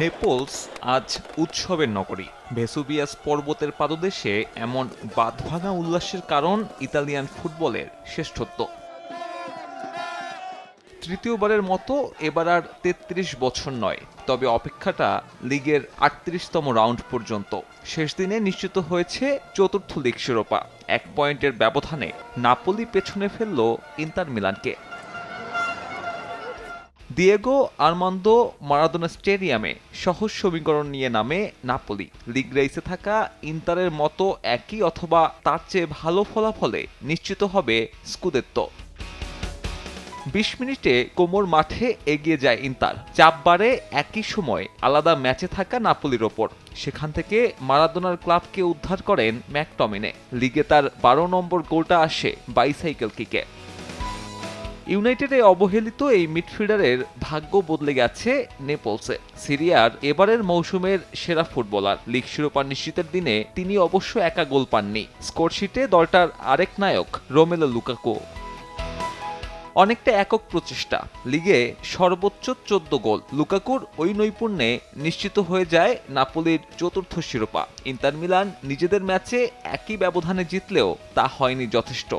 Naples আজ উৎসবের নগরী। ভেসুবিয়াস পর্বতের পাদদেশে এমন বাঁধভাঙা উল্লাসের কারণ ইতালিয়ান ফুটবলের শ্রেষ্ঠত্ব। তৃতীয়বারের মতো এবার আর তেত্রিশ বছর নয়, তবে অপেক্ষাটা লিগের আটত্রিশতম রাউন্ড পর্যন্ত। শেষ দিনে নিশ্চিত হয়েছে চতুর্থ লিগ শিরোপা। এক পয়েন্টের ব্যবধানে নাপোলি পেছনে ফেলল ইন্টার মিলানকে। দিয়েগো আর্মান্দো মারাদোনা স্টেডিয়ামে সহজ সমীকরণ নিয়ে নামে নাপোলি লিগ রেসে থাকা ইন্টারের মতো একই অথবা তার চেয়ে ভালো ফলাফলে নিশ্চিত হবে স্কুদেত্ত বিশ মিনিটে কোমর মাঠে এগিয়ে যায় ইন্টার। চাপ বাড়ে একই সময় আলাদা ম্যাচে থাকা নাপোলির ওপর। সেখান থেকে মারাদোনার ক্লাবকে উদ্ধার করেন ম্যাকটমিনে। লিগে তার বারো নম্বর গোলটা আসে বাইসাইকেল কিকে ইউনাইটেডে অবহেলিত এই মিডফিল্ডারের ভাগ্য বদলে গেছে নেপলসে। সিরিয়ার এবারের মৌসুমের সেরা ফুটবলার। লিগ শিরোপা নিশ্চিতের দিনে তিনি অবশ্য একা গোল পাননি। স্কোরশিটে দলটার আরেক নায়ক, রোমেলো লুকাকো। অনেকটা একক প্রচেষ্টা। লিগে সর্বোচ্চ চোদ্দ গোল। লুকাকুর ওই নৈপুণ্যে নিশ্চিত হয়ে যায় নাপোলির চতুর্থ শিরোপা। ইন্টার মিলান নিজেদের ম্যাচে একই ব্যবধানে জিতলেও তা হয়নি যথেষ্ট।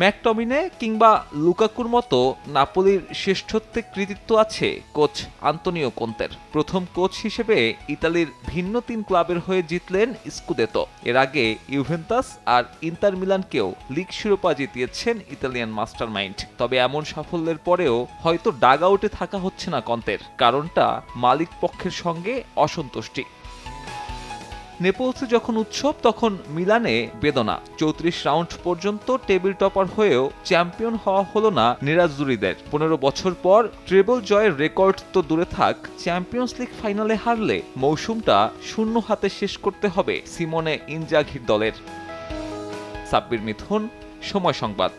ম্যাকটমিনে কিংবা লুকাকুর মতো নাপোলির শ্রেষ্ঠত্বে কৃতিত্ব আছে কোচ আন্তনিও কোন্তের। প্রথম কোচ হিসেবে ইতালির ভিন্ন তিন ক্লাবের হয়ে জিতলেন স্কুদেতো। এর আগে ইউভেন্টাস আর ইন্টার মিলানকেও লিগ শিরোপা জিতিয়েছেন ইতালিয়ান মাস্টারমাইন্ড। তবে এমন সাফল্যের পরেও হয়তো ডাগ আউটে থাকা হচ্ছে না কন্তের। কারণটা মালিক পক্ষের সঙ্গে অসন্তুষ্টি। নেপলসে যখন উৎসব, তখন মিলানে বেদনা। চৌত্রিশ রাউন্ড পর্যন্ত টেবিল টপার হয়েও চ্যাম্পিয়ন হওয়া হলো না নিরাজুরিদের। পনেরো বছর পর ট্রেবল জয়ের রেকর্ড তো দূরে থাক চ্যাম্পিয়ন্স লিগ ফাইনালে হারলে মৌসুমটা শূন্য হাতে শেষ করতে হবে সিমনে ইনজাঘির দলের। সাব্বির মিথুন, সময় সংবাদ।